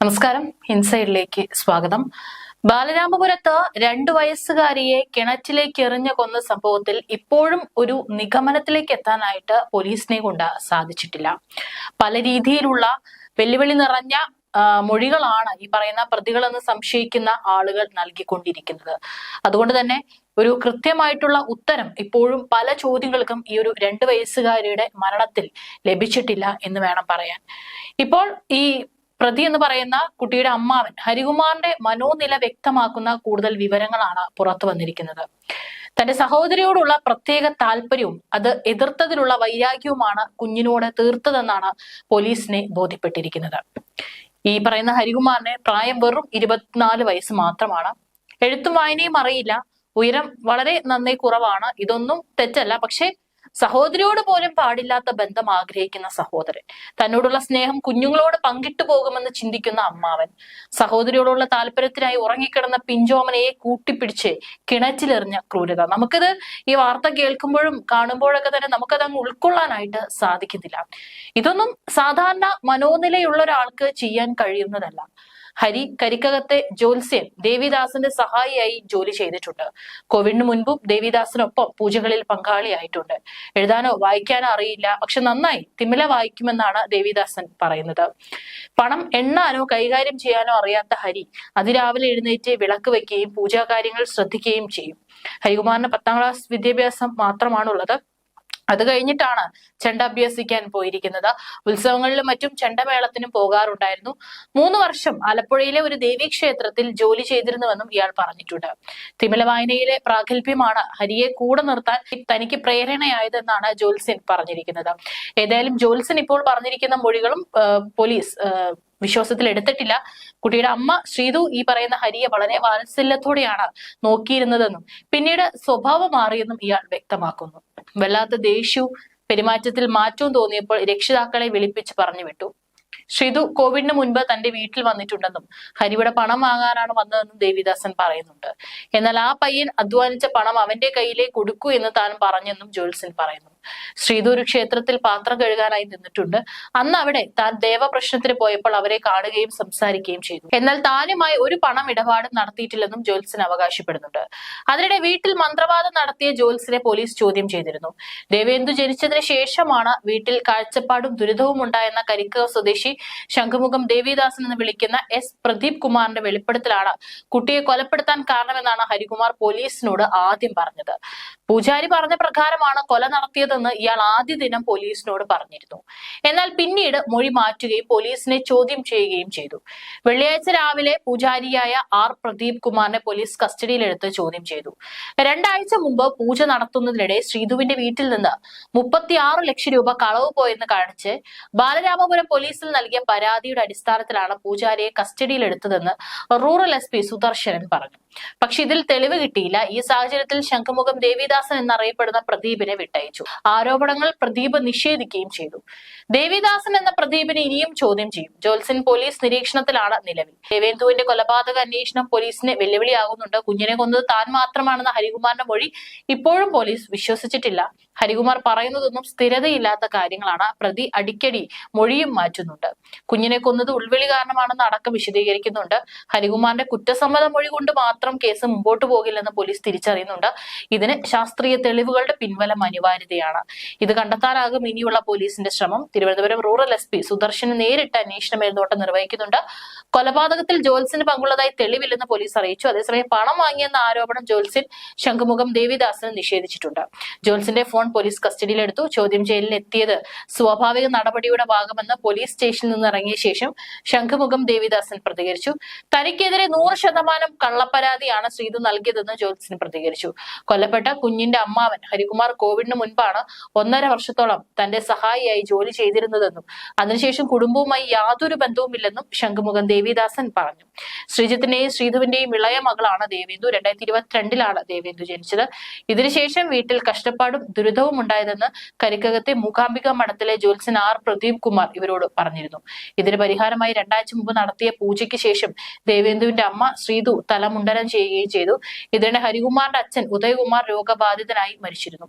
നമസ്കാരം. ഇൻസൈഡിലേക്ക് സ്വാഗതം. ബാലരാമപുരത്ത് രണ്ടു വയസ്സുകാരിയെ കിണറ്റിലേക്ക് എറിഞ്ഞ കൊന്ന സംഭവത്തിൽ ഇപ്പോഴും ഒരു നിഗമനത്തിലേക്ക് എത്താനായിട്ട് പോലീസിനെ കൊണ്ട് സാധിച്ചിട്ടില്ല. പല രീതിയിലുള്ള വെല്ലുവിളി നിറഞ്ഞ മൊഴികളാണ് ഈ പറയുന്ന പ്രതികളെന്ന് സംശയിക്കുന്ന ആളുകൾ നൽകിക്കൊണ്ടിരിക്കുന്നത്. അതുകൊണ്ട് തന്നെ ഒരു കൃത്യമായിട്ടുള്ള ഉത്തരം ഇപ്പോഴും പല ചോദ്യങ്ങൾക്കും ഈ ഒരു രണ്ട് വയസ്സുകാരിയുടെ മരണത്തിൽ ലഭിച്ചിട്ടില്ല എന്ന് വേണം പറയാൻ. ഇപ്പോൾ ഈ പ്രതി എന്ന് പറയുന്ന കുട്ടിയുടെ അമ്മാവൻ ഹരികുമാറിന്റെ മനോനില വ്യക്തമാക്കുന്ന കൂടുതൽ വിവരങ്ങളാണ് പുറത്തു വന്നിരിക്കുന്നത്. തന്റെ സഹോദരിയോടുള്ള പ്രത്യേക താല്പര്യവും അത് എതിർത്തതിലുള്ള വൈരാഗ്യവുമാണ് കുഞ്ഞിനോട് തീർത്തതെന്നാണ് പോലീസിനെ ബോധ്യപ്പെട്ടിരിക്കുന്നത്. ഈ പറയുന്ന ഹരികുമാറിന് പ്രായം വെറും ഇരുപത്തിനാല് വയസ്സ് മാത്രമാണ്. എഴുത്തും വായനയും അറിയില്ല. ഉയരം വളരെ നന്നേ കുറവാണ്. ഇതൊന്നും തെറ്റല്ല. പക്ഷേ സഹോദരിയോട് പോലും പാടില്ലാത്ത ബന്ധം ആഗ്രഹിക്കുന്ന സഹോദരൻ. തന്നോടുള്ള സ്നേഹം കുഞ്ഞുങ്ങളോട് പങ്കിട്ടു പോകുമെന്ന് ചിന്തിക്കുന്ന അമ്മാവൻ. സഹോദരിയോടുള്ള താല്പര്യത്തിനായി ഉറങ്ങിക്കിടന്ന പിഞ്ചോമനയെ കൂട്ടിപ്പിടിച്ച് കിണറ്റിലെറിഞ്ഞ ക്രൂരത. നമുക്കിത് ഈ വാർത്ത കേൾക്കുമ്പോഴും കാണുമ്പോഴൊക്കെ തന്നെ നമുക്കത് അങ്ങ് ഉൾക്കൊള്ളാനായിട്ട് സാധിക്കുന്നില്ല. ഇതൊന്നും സാധാരണ മനോനിലയുള്ള ഒരാൾക്ക് ചെയ്യാൻ കഴിയുന്നതല്ല. ഹരി കരിക്കകത്തെ ജ്യോത്സ്യൻ ദേവിദാസന്റെ സഹായിയായി ജോലി ചെയ്തിട്ടുണ്ട്. കോവിഡിന് മുൻപും ദേവിദാസിനൊപ്പം പൂജകളിൽ പങ്കാളിയായിട്ടുണ്ട്. എഴുതാനോ വായിക്കാനോ അറിയില്ല. പക്ഷെ നന്നായി തിമില വായിക്കുമെന്നാണ് ദേവിദാസൻ പറയുന്നത്. പണം എണ്ണാനോ കൈകാര്യം ചെയ്യാനോ അറിയാത്ത ഹരി അതിരാവിലെ എഴുന്നേറ്റ് വിളക്ക് വയ്ക്കുകയും പൂജാകാര്യങ്ങൾ ശ്രദ്ധിക്കുകയും ചെയ്യും. ഹരികുമാറിന് പത്താം ക്ലാസ് വിദ്യാഭ്യാസം മാത്രമാണുള്ളത്. അത് കഴിഞ്ഞിട്ടാണ് ചെണ്ട അഭ്യസിക്കാൻ പോയിരിക്കുന്നത്. ഉത്സവങ്ങളിലും മറ്റും ചെണ്ടമേളത്തിനും പോകാറുണ്ടായിരുന്നു. മൂന്ന് വർഷം ആലപ്പുഴയിലെ ഒരു ദേവീക്ഷേത്രത്തിൽ ജോലി ചെയ്തിരുന്നുവെന്നും ഇയാൾ പറഞ്ഞിട്ടുണ്ട്. തിമില വായനയിലെ പ്രാഗൽഭ്യമാണ് ഹരിയെ കൂടെ നിർത്താൻ തനിക്ക് പ്രേരണയായതെന്നാണ് ജോത്സ്യൻ പറഞ്ഞിരിക്കുന്നത്. ഏതായാലും ജോത്സ്യൻ ഇപ്പോൾ പറഞ്ഞിരിക്കുന്ന മൊഴികളും പോലീസ് വിശ്വാസത്തിൽ എടുത്തിട്ടില്ല കുട്ടിയുടെ അമ്മ ശ്രീതു ഈ പറയുന്ന ഹരിയെ വളരെ വാത്സല്യത്തോടെയാണ് നോക്കിയിരുന്നതെന്നും പിന്നീട് സ്വഭാവം മാറിയെന്നും ഇയാൾ വ്യക്തമാക്കുന്നു. വല്ലാത്ത ദേഷ്യവും പെരുമാറ്റത്തിൽ മാറ്റവും തോന്നിയപ്പോൾ രക്ഷിതാക്കളെ വിളിപ്പിച്ച് പറഞ്ഞു വിട്ടു. ശ്രീതു കോവിഡിന് മുൻപ് തന്റെ വീട്ടിൽ വന്നിട്ടുണ്ടെന്നും ഹരിയുടെ പണം വാങ്ങാനാണ് വന്നതെന്നും ദേവിദാസൻ പറയുന്നുണ്ട്. എന്നാൽ ആ പയ്യൻ അധ്വാനിച്ച പണം അവന്റെ കയ്യിലേക്ക് കൊടുക്കൂ എന്ന് താൻ പറഞ്ഞെന്നും ജോത്സ്യൻ പറയുന്നു. ശ്രീതു ക്ഷേത്രത്തിൽ പാത്രം കഴുകാനായി നിന്നിട്ടുണ്ട്. അന്ന് അവിടെ താൻ ദേവപ്രശ്നത്തിന് പോയപ്പോൾ അവരെ കാണുകയും സംസാരിക്കുകയും ചെയ്തു. എന്നാൽ താനുമായി ഒരു പണം ഇടപാടും നടത്തിയിട്ടില്ലെന്നും ജോൽസൻ അവകാശപ്പെടുന്നുണ്ട്. അതിനിടെ വീട്ടിൽ മന്ത്രവാദം നടത്തിയ ജോൽസിനെ പോലീസ് ചോദ്യം ചെയ്തിരുന്നു. ദേവേന്ദു ജനിച്ചതിന് ശേഷമാണ് വീട്ടിൽ കാഴ്ചപ്പാടും ദുരിതവും ഉണ്ടായെന്ന കരിക്ക സ്വദേശി ശംഖുമുഖം ദേവിദാസൻ എന്ന് വിളിക്കുന്ന എസ് പ്രദീപ് കുമാറിന്റെ വെളിപ്പെടുത്തലാണ് കുട്ടിയെ കൊലപ്പെടുത്താൻ കാരണമെന്നാണ് ഹരികുമാർ പോലീസിനോട് ആദ്യം പറഞ്ഞത്. പൂജാരി പറഞ്ഞ പ്രകാരമാണ് കൊല നടത്തിയതെന്ന് ഇയാൾ ആദ്യ ദിനം പോലീസിനോട് പറഞ്ഞിരുന്നു. എന്നാൽ പിന്നീട് മൊഴി മാറ്റുകയും പോലീസിനെ ചോദ്യം ചെയ്യുകയും ചെയ്തു. വെള്ളിയാഴ്ച രാവിലെ പൂജാരിയായ ആർ പ്രദീപ് കുമാറിനെ പോലീസ് കസ്റ്റഡിയിലെടുത്ത് ചോദ്യം ചെയ്തു. രണ്ടാഴ്ച മുമ്പ് പൂജ നടത്തുന്നതിനിടെ ശ്രീധുവിന്റെ വീട്ടിൽ നിന്ന് മുപ്പത്തിയാറ് ലക്ഷം രൂപ കളവ് പോയെന്ന് കാണിച്ച് ബാലരാമപുരം പോലീസിൽ നൽകിയ പരാതിയുടെ അടിസ്ഥാനത്തിലാണ് പൂജാരിയെ കസ്റ്റഡിയിലെടുത്തതെന്ന് റൂറൽ എസ് പി സുദർശനൻ പറഞ്ഞു. പക്ഷെ ഇതിൽ തെളിവ് കിട്ടിയില്ല. ഈ സാഹചര്യത്തിൽ ശംഖുമുഖം ദേവിദാസൻ എന്നറിയപ്പെടുന്ന പ്രദീപിനെ വിട്ടയച്ചു. ആരോപണങ്ങൾ പ്രദീപ് നിഷേധിക്കുകയും ചെയ്തു. ദേവിദാസൻ എന്ന പ്രദീപിനെ ഇനിയും ചോദ്യം ചെയ്യും. ജോത്സൻ പോലീസ് നിരീക്ഷണത്തിലാണ് നിലവിൽ. ദേവേന്ദുവിന്റെ കൊലപാതക അന്വേഷണം പോലീസിന് വെല്ലുവിളിയാകുന്നുണ്ട്. കുഞ്ഞിനെ കൊന്നത് താൻ മാത്രമാണെന്ന ഹരികുമാറിന്റെ മൊഴി ഇപ്പോഴും പോലീസ് വിശ്വസിച്ചിട്ടില്ല. ഹരികുമാർ പറയുന്നതൊന്നും സ്ഥിരതയില്ലാത്ത കാര്യങ്ങളാണ്. പ്രതി അടിക്കടി മൊഴിയും മാറ്റുന്നുണ്ട്. കുഞ്ഞിനെ കൊന്നത് ഉൾവിളി കാരണമാണെന്ന് അടക്കം വിശദീകരിക്കുന്നുണ്ട്. ഹരികുമാറിന്റെ കുറ്റസമ്മത മൊഴി കൊണ്ട് മാത്രം കേസ് മുമ്പോട്ട് പോകില്ലെന്ന് പോലീസ് തിരിച്ചറിയുന്നുണ്ട്. ഇതിന് ശാസ്ത്രീയ തെളിവുകളുടെ പിൻവലം അനിവാര്യതയാണ്. ഇത് കണ്ടെത്താനാകും ഇനിയുള്ള പോലീസിന്റെ ശ്രമം. തിരുവനന്തപുരം റൂറൽ എസ് പി സുദർശന് നേരിട്ട് അന്വേഷണ മേൽനോട്ടം നിർവഹിക്കുന്നുണ്ട്. കൊലപാതകത്തിൽ ജോൽസിന് പങ്കുള്ളതായി തെളിവില്ലെന്ന് പോലീസ് അറിയിച്ചു. അതേസമയം പണം വാങ്ങിയെന്ന ആരോപണം ജോൽസിൻ ശംഖുമുഖം ദേവിദാസിന് നിഷേധിച്ചിട്ടുണ്ട്. ജോൽസിന്റെ ഫോൺ പോലീസ് കസ്റ്റഡിയിലെടുത്തു. ചോദ്യം ചെയ്യലിൽ എത്തിയത് സ്വാഭാവിക നടപടിയുടെ ഭാഗമെന്ന് പോലീസ് സ്റ്റേഷനിൽ നിന്ന് ഇറങ്ങിയ ശേഷം ശംഖുമുഖം ദേവിദാസൻ പ്രതികരിച്ചു. തനിക്കെതിരെ നൂറ് ശതമാനം കള്ളപ്പരാതിയാണ് ശ്രീതു നൽകിയതെന്ന് ജോത്സ്യൻ പ്രതികരിച്ചു. കൊല്ലപ്പെട്ട കുഞ്ഞിന്റെ അമ്മാവൻ ഹരികുമാർ കോവിഡിന് മുൻപാണ് ഒന്നര വർഷത്തോളം തന്റെ സഹായിയായി ജോലി ചെയ്തിരുന്നതെന്നും അതിനുശേഷം കുടുംബവുമായി യാതൊരു ബന്ധവുമില്ലെന്നും ശംഖുമുഖം ദേവിദാസൻ പറഞ്ഞു. ശ്രീജിത്തിന്റെയും ശ്രീധുവിന്റെയും ഇളയ മകളാണ് ദേവേന്ദു. രണ്ടായിരത്തി ഇരുപത്തിരണ്ടിലാണ് ദേവേന്ദു ജനിച്ചത്. ഇതിനുശേഷം വീട്ടിൽ കഷ്ടപ്പാടും ദുരിതവും ഉണ്ടായതെന്ന് കരിക്കകത്തെ മൂകാംബിക മഠത്തിലെ ജ്യോത്സ്യൻ ആർ പ്രദീപ് കുമാർ ഇവരോട് പറഞ്ഞിരുന്നു. ഇതിന് പരിഹാരമായി രണ്ടാഴ്ച മുമ്പ് നടത്തിയ പൂജയ്ക്ക് ശേഷം ദേവേന്ദുവിന്റെ അമ്മ ശ്രീതു തലമുണ്ടനം ചെയ്യുകയും ചെയ്തു. ഇതിനിടെ ഹരികുമാറിന്റെ അച്ഛൻ ഉദയകുമാർ രോഗബാധിതനായി മരിച്ചിരുന്നു.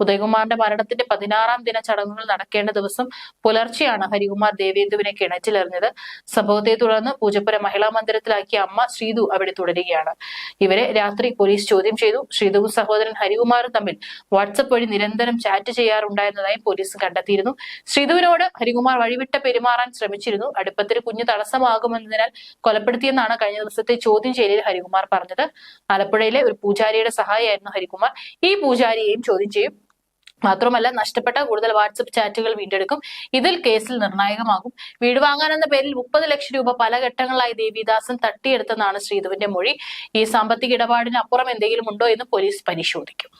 ഉദയകുമാറിന്റെ മരണത്തിന്റെ പതിനാറാം ദിന ചടങ്ങുകൾ നടക്കേണ്ട ദിവസം പുലർച്ചെയാണ് ഹരികുമാർ ദേവേന്ദുവിനെ കിണറ്റിലെറിഞ്ഞത്. സംഭവത്തെ തുടർന്ന് പൂജപ്പുര മഹിളാ മന്ദിരത്തിലാക്കിയ അമ്മ ശ്രീതു അവിടെ തുടരുകയാണ്. ഇവരെ രാത്രി പോലീസ് ചോദ്യം ചെയ്തു. ശ്രീതുവും സഹോദരൻ ഹരികുമാറും തമ്മിൽ വാട്സപ്പ് വഴി നിരന്തരം ചാറ്റ് ചെയ്യാറുണ്ടായിരുന്നതായി പോലീസ് കണ്ടെത്തിയിരുന്നു. ശ്രീതുവിനോട് ഹരികുമാർ വഴിവിട്ട പെരുമാറാൻ ശ്രമിച്ചിരുന്നു. അടുപ്പത്തിന് കുഞ്ഞ് തടസ്സമാകുമെന്നതിനാൽ കൊലപ്പെടുത്തിയെന്നാണ് കഴിഞ്ഞ ദിവസത്തെ ചോദ്യം ചെയ്യലിൽ ഹരികുമാർ പറഞ്ഞത്. ആലപ്പുഴയിലെ ഒരു പൂജാരിയുടെ സഹായിയായിരുന്നു ഹരികുമാർ. ഈ പൂജാരിയെയും ചോദ്യം ചെയ്യും. മാത്രമല്ല നഷ്ടപ്പെട്ട കൂടുതൽ വാട്സപ്പ് ചാറ്റുകൾ വീണ്ടെടുക്കും. ഇതിൽ കേസിൽ നിർണായകമാകും. വീട് വാങ്ങാനെന്ന പേരിൽ മുപ്പത് ലക്ഷം രൂപ പല ഘട്ടങ്ങളായി ദേവിദാസൻ തട്ടിയെടുത്തെന്നാണ് ശ്രീധുവിന്റെ മൊഴി. ഈ സാമ്പത്തിക ഇടപാടിന് അപ്പുറം എന്തെങ്കിലും ഉണ്ടോ എന്ന് പോലീസ് പരിശോധിക്കും.